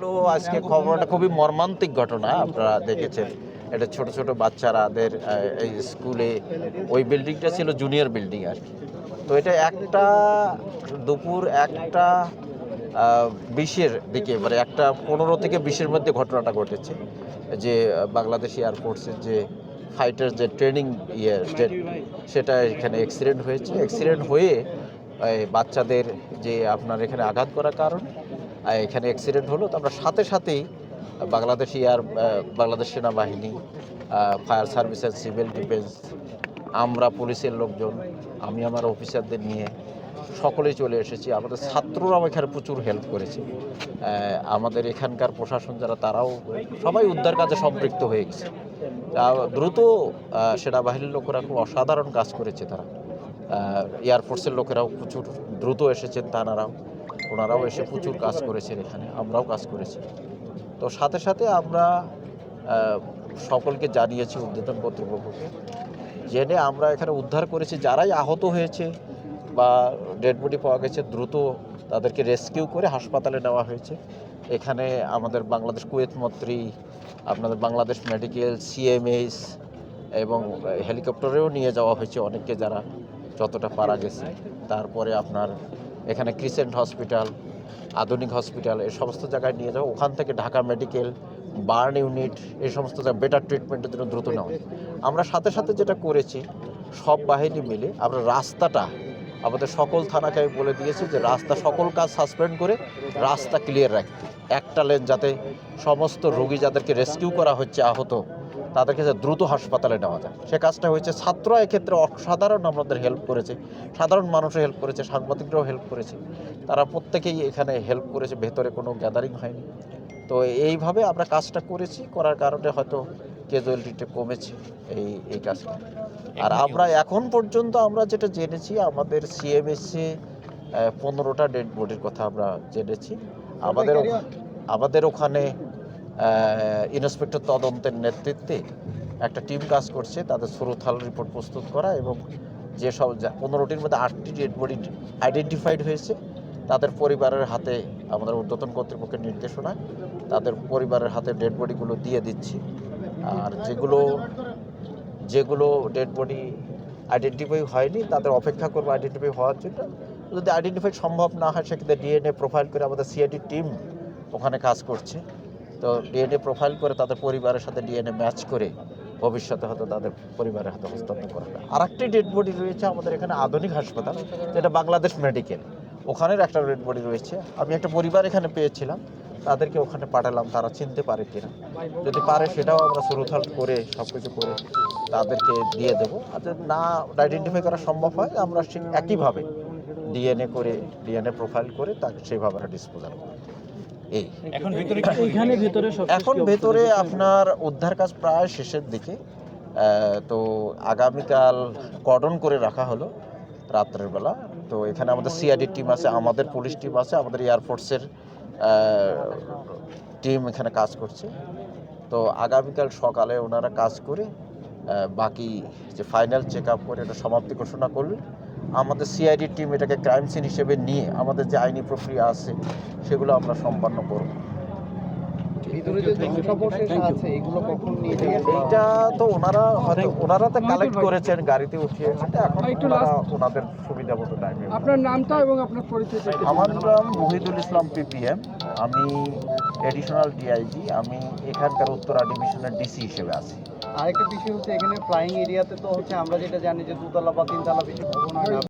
হলো আজকে খবরটা খুবই মর্মান্তিক ঘটনা, আপনারা দেখেছেন। এটা ছোট ছোট বাচ্চারাদের এই স্কুলে ওই বিল্ডিংটা ছিল জুনিয়র বিল্ডিং আর তো এটা একটা দুপুর একটা বিশের দিকে মানে একটা পনেরো থেকে বিশের মধ্যে ঘটনাটা ঘটেছে। যে বাংলাদেশ এয়ারফোর্সের যে ফাইটার যে ট্রেনিং ইয়ে সেটা এখানে অ্যাক্সিডেন্ট হয়েছে। অ্যাক্সিডেন্ট হয়ে বাচ্চাদের যে আপনার এখানে আঘাত করার কারণ এখানে অ্যাক্সিডেন্ট হলো। তো আমরা সাথে সাথেই বাংলাদেশ এয়ার বাংলাদেশ সেনাবাহিনী fire service and civil defence আমরা পুলিশের লোকজন, আমি আমার অফিসারদের নিয়ে সকলেই চলে এসেছি। আমাদের ছাত্ররাও এখানে প্রচুর হেল্প করেছে। আমাদের এখানকার প্রশাসন যারা, তারাও সবাই উদ্ধার কাজে সম্পৃক্ত হয়ে গেছে। দ্রুত সেনাবাহিনীর লোকেরা খুব অসাধারণ কাজ করেছে তারা। এয়ারফোর্সের লোকেরাও প্রচুর দ্রুত এসেছেন তানারাও ওনারাও এসে প্রচুর কাজ করেছেন এখানে, আমরাও কাজ করেছি। তো সাথে সাথে আমরা সকলকে জানিয়েছি উদ্বোধন কর্তৃপক্ষকে জেনে আমরা এখানে উদ্ধার করেছি। যারাই আহত হয়েছে বা ডেড বডি পাওয়া গেছে, দ্রুত তাদেরকে রেস্কিউ করে হাসপাতালে নেওয়া হয়েছে। এখানে আমাদের বাংলাদেশ কুয়েত মন্ত্রী, আপনাদের বাংলাদেশ মেডিকেল সিএমএস এবং হেলিকপ্টারেও নিয়ে যাওয়া হয়েছে অনেককে যারা যতটা পারা গেছে। তারপরে আপনার এখানে ক্রিসেন্ট হসপিটাল আধুনিক হসপিটাল এই সমস্ত জায়গায় নিয়ে যাওয়া ওখান থেকে ঢাকা মেডিকেল বার্ন ইউনিট এই সমস্ত জায়গায় বেটার ট্রিটমেন্টের জন্য দ্রুত নেওয়া আমরা সাথে সাথে যেটা করেছি, সব বাহিনী মিলে আমরা রাস্তাটা, আমাদের সকল থানাকে আমি বলে দিয়েছি যে রাস্তা, সকল কাজ সাসপেন্ড করে রাস্তা ক্লিয়ার রাখতে। একটা লেন যাতে সমস্ত রোগী যাদেরকে রেস্কিউ করা হচ্ছে আহত তাদেরকে যে দ্রুত হাসপাতালে নেওয়া যায়। সে কাজটা হয়েছে ছাত্র এক্ষেত্রে অসাধারণ আমাদের হেল্প করেছে সাধারণ মানুষও হেল্প করেছে সাংবাদিকরাও হেল্প করেছে। তারা প্রত্যেকেই এখানে হেল্প করেছে ভেতরে কোনো গ্যাদারিং হয়নি। তো এইভাবে আমরা কাজটা করেছি করার কারণে হয়তো ক্যাজুয়ালিটিটা কমেছে এই এই কাজটা। আর আমরা এখন পর্যন্ত আমরা যেটা জেনেছি আমাদের সিএমএসে পনেরোটা ডেড বডির কথা আমরা জেনেছি। আমাদের আমাদের ওখানে ইন্সপেক্টর তদন্তের নেতৃত্বে একটা টিম কাজ করছে, তাদের সুরথাল রিপোর্ট প্রস্তুত করা এবং যেসব পনেরোটির মধ্যে আটটি ডেড বডি আইডেন্টিফাইড হয়েছে। তাদের পরিবারের হাতে আমাদের ঊর্ধ্বতন কর্তৃপক্ষের নির্দেশনা, তাদের পরিবারের হাতে ডেড বডিগুলো দিয়ে দিচ্ছি। আর যেগুলো যেগুলো ডেড বডি আইডেন্টিফাই হয়নি, তাদের অপেক্ষা করব আইডেন্টিফাই হওয়ার জন্য। যদি আইডেন্টিফাই সম্ভব না হয়, সেক্ষেত্রে ডিএনএ প্রোফাইল করে আমাদের সিআইডি টিম ওখানে কাজ করছে। তো ডিএনএ প্রোফাইল করে তাদের পরিবারের সাথে ডিএনএ ম্যাচ করে ভবিষ্যতে হয়তো তাদের পরিবারের হাতে হস্তান্তর করা হবে আর একটি ডেড বডি রয়েছে আমাদের এখানে আধুনিক হাসপাতাল, যেটা বাংলাদেশ মেডিকেল। ওখানের একটা ডেড বডি রয়েছে। আমি একটা পরিবার এখানে পেয়েছিলাম, তাদেরকে ওখানে পাঠালাম, তারা চিনতে পারে কিনা। যদি পারে সেটাও আমরা সুরুথাল করে সব কিছু করে তাদেরকে দিয়ে দেবো। আর যদি না আইডেন্টিফাই করা সম্ভব হয়, আমরা ঠিক একইভাবে ডিএনএ করে ডিএনএ প্রোফাইল করে তাকে সেইভাবে ডিসপোজাল করি এই। এখন ভিতরে এখন ভেতরে আপনার উদ্ধার কাজ প্রায় শেষের দিকে। তো আগামীকাল কর্ডন করে রাখা হলো রাত্রের বেলা। তো এখানে আমাদের সিআইডি টিম আছে আমাদের পুলিশ টিম আছে আমাদের এয়ারফোর্সের টিম এখানে কাজ করছে। তো আগামীকাল সকালে ওনারা কাজ করে বাকি যে ফাইনাল চেক আপ করে এটা সমাপ্তি ঘোষণা করলে আমাদের সিআইডি টিম এটাকে ক্রাইম সিন হিসেবে নিয়ে আমাদের যে আইনি প্রক্রিয়া আছে সেগুলো আমরা সম্পন্ন করব। ভিতরে যে ধ্বংসাবশেষ আছে এগুলো কখন নিয়ে যাবে? এইটা তো ওনারা হয়তো ওনারা তো কালেক্ট করেছেন গাড়িতে উঠিয়ে। এখন একটু ওনারা ওনাদের সুবিধা মতো টাইমে আপনার নামটা এবং আপনার পরিচয় আমার নাম মহিদুল ইসলাম পিপিএম আমি এডিশনাল ডিআইজি আমি এখানকার উত্তরা ডিভিশনের ডিসি হিসেবে আছি। আরেকটা বিষয় হচ্ছে এখানে ফ্লাইং এরিয়াতে তো হচ্ছে আমরা যেটা জানি যে দুতলা বা তিনতলা বেশি ভবন হয় না।